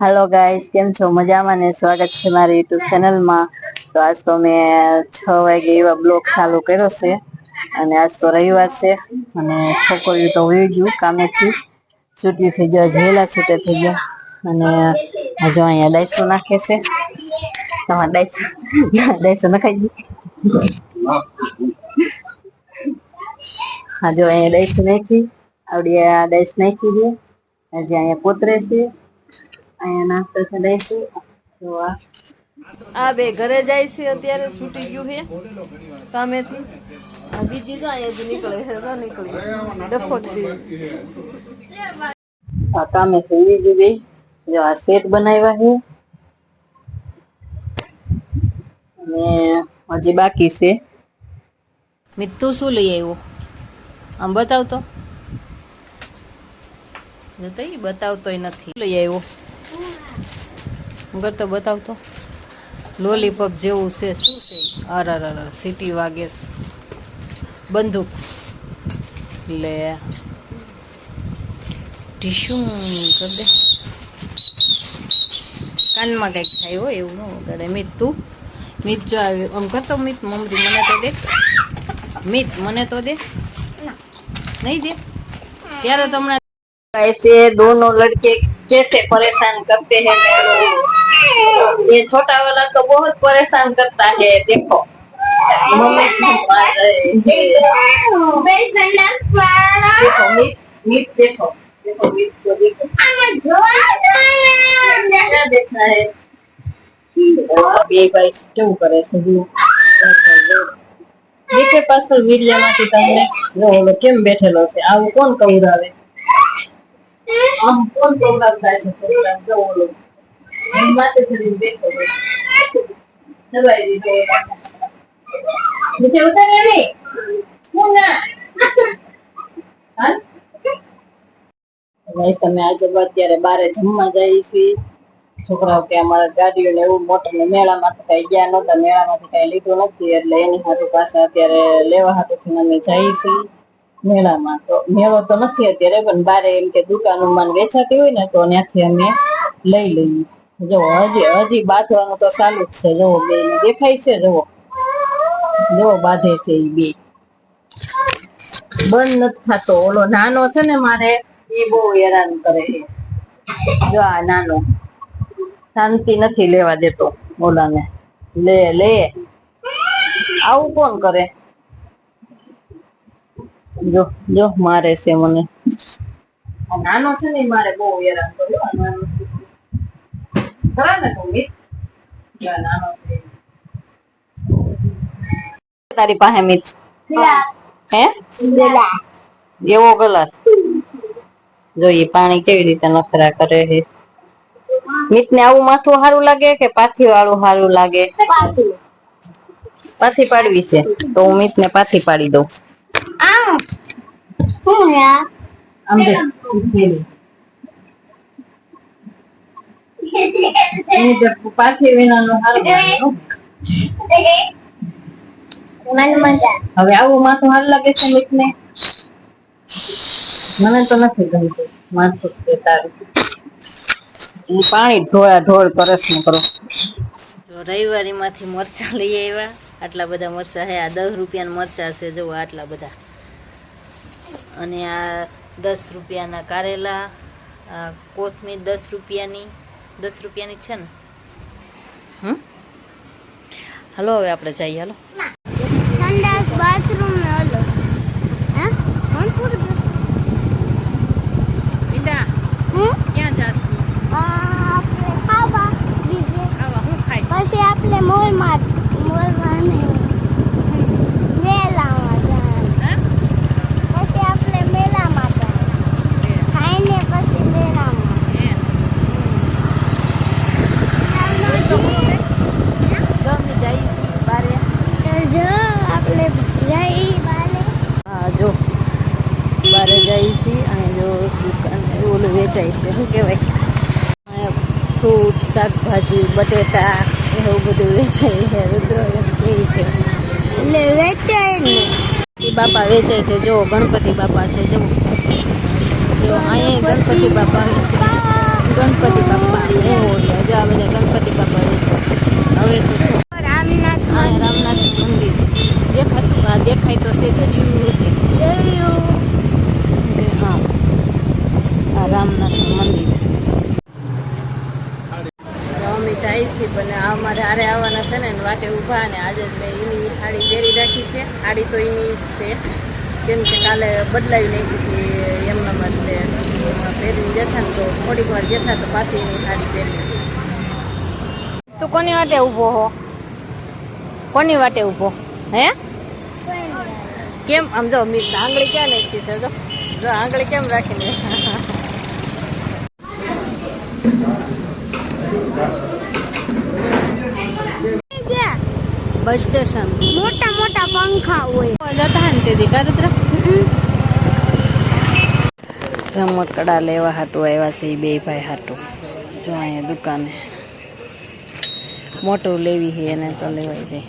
હાલો guys કેમ છો? મજામાં ને સ્વાગત છે મારી યુટ્યુબ ચેનલમાં તો આજ તો મેં છ વાગે એવા બ્લોગ ચાલુ કર્યો છે અને આજ તો રવિવાર છે અને છોકરીઓ તો વહી ગયું કામેથી. છૂટી થઈ ગયો વહેલા છૂટે થઈ ગયા. અને હજુ અહીંયા ડાયસો નાખે છે. તમારે ડાયસો. ડાયસો નખાઈ ગયું. હજુ અહીંયા ડાયસો નાખી. આવડી આ ડાયસ નાખી દે હજી અહીંયા પોતરે છે. અહીંયા નાસ્તો છે ડાયસો જો આ. આ બે ઘરે જાય છે અત્યારે છૂટી ગયું છે. કામેથી. બીજી જાય હજી નીકળે છે તો નીકળી ડફો આ કામે થઈ ગયું બે. જો આ સેટ બનાવ્યા છે. અને હજી બાકી છે. મિત્તુ શું લઈ આવ્યો? આમ બતાવતો. જતો બતાવતોય નથી. લઈ આવ્યો. મગર તો બતાવતો. લોલીપોપ જેવું છે. શું છે? અર અર અર સિટી વાગે બંદૂક. લે. ટીશું કર દે. કાનમાં કંઈક થાય હોય એવું ન વગાડે. મિત તું? મિત જો આમ કરતો મિત મમરી મને તો દે. મિત મને તો દે. નહીં દે? ત્યારે તો હમણાં ऐसे दोनों लड़के कैसे परेशान करते हैं मेरे को। ये छोटा वाला तो बहुत परेशान करता है देखो मम्मी क्यों मार रहे हैं? देखो मीट मीट देखो देखो मीट को देखो क्या देखना है બે ભાઈ કેવું કરે છે જુઓ. દેખે પાછળ વીડિયામાંથી તમને જો ઓલો કેમ બેઠેલો છે આવું કોણ કવરાવે આમ કોણ કવરાવતા છે? છોકરાને? જો ઓલો માથે ચડીને બેઠો. દબાઈ દીધો નીચે ઉતારે નહીં હું ના. તમે આજે અત્યારે બારે જમવા જઈએ છીએ. છોકરાઓ કે અમારા ગાડીઓ ને એવું મોટર ને મેળામાં તો કઈ ગયા નતા મેળામાંથી કઈ લીધું નથી. એટલે એની હાટુ પાછા અત્યારે લેવા હાટુ અમે જઈએ મેળામાં. તો મેળો તો નથી અત્યારે, પણ બારે એમ કે દુકાનોમાં વેચાતી હોય ને, તો ત્યાંથી અમે લઈ લઈએ. જો હજી હજી બાંધવાનું તો ચાલુ જ છે. જુઓ, બે દેખાય છે, જુઓ. જુઓ, બાંધે છે એ બે. બંધ નથી થતો. ઓલો નાનો છે ને મારે એ બહુ હેરાન કરે છે. જો આ નાનો. શાંતિ નથી લેવા દેતો ઓલાને. લે લે. આવું કોણ કરે? જો જો મારે છે મને. નાનો છે ને મારે બહુ હેરાન કર્યો નાનો ખરા ને તું નાનો છે. તારી પાસે મિત હે? એવો ગલાસ. જોઈએ પાણી કેવી રીતે નખરા કરે છે? મિત ને આવું માથું સારું લાગે કે પાથી વાળું સારું લાગે? પાથી. પાડવી છે. તો હું મિત ને પાથી પાડી દઉં. આમ જો, થેલી. એની જે પાથી વિનાનું સારું લાગે હો. હવે આવું માથું સારું લાગે છે મિત ને મને તો નથી ગમતું માથું તે તારું. ઈ પાણી ઢોળા ઢોળ કરસ ને કરો. જો રવિવારીમાંથી મરચાં લઈ આવ્યા. આટલા બધા મરચાં છે. આ દસ રૂપિયાના મરચાં છે. જો આટલા બધા. અને આ દસ રૂપિયાના કારેલા કોથમીર દસ રૂપિયાની દસ રૂપિયાની છે ને? હમ? હલો હવે આપણે જઈએ હલો. સંડાસ બાથરૂમ ને ઓલો હે? હું થોડું મીઠા હું ક્યાં જાસ આપણે ખાવા. હું ખાઈ પછી આપણે મોલમાં મોલમાં ને મેલામાં જવાનું પછી આપણે મેલામાં જવાનું ખાઈને પછી મેલામાં ગમે જઈ બારે જો આપણે જઈ બાલે હા જો બારે જઈએ અને જો દુકાન ઓલું વેચાય છે શું કહેવાય? ફ્રૂટ શાકભાજી બટેટા એવું બધું વેચાય છે રુદ્ર એટલે વેચાય ને. એ બાપા વેચાય છે જો ગણપતિ બાપા છે જો અહીંયા ગણપતિ બાપા વેચાય ગણપતિ બાપા ઓય જો આ બધા ગણપતિ બાપા વેચાય હવે તો શું? રામનાથ રામનાથ મંદિર. દેખાતું દેખાય તો છે જ આ રામનાથ મંદિર. અમે જાય છીએ પણ અમારે હારે આવવાના છે ને વાટે ઊભા અને આજે જ મેં એની સાડી પહેરી રાખી છે. સાડી તો એની છે. કેમ કે કાલે બદલાવી નાખી હતી એમના માટે પહેરીને જતા ને તો થોડીક વાર જતા તો પાછી એની સાડી પહેરી તું કોની વાટે ઊભો હો? કોની વાટે ઊભો? હે? કેમ? આમ જો આંગળી ક્યાં નાખી છે? જો જો આંગળી કેમ રાખીને ક્યાં બસ સ્ટેશન. મોટા મોટા પંખા હોય. જતા ને તે કારુદ્ર હમ. રમકડા લેવા હાટું આવ્યા છે એ બે ભાઈ હાટું. જો અહીંયા દુકાને. મોટું લેવી છે એને તો લેવાય જાય.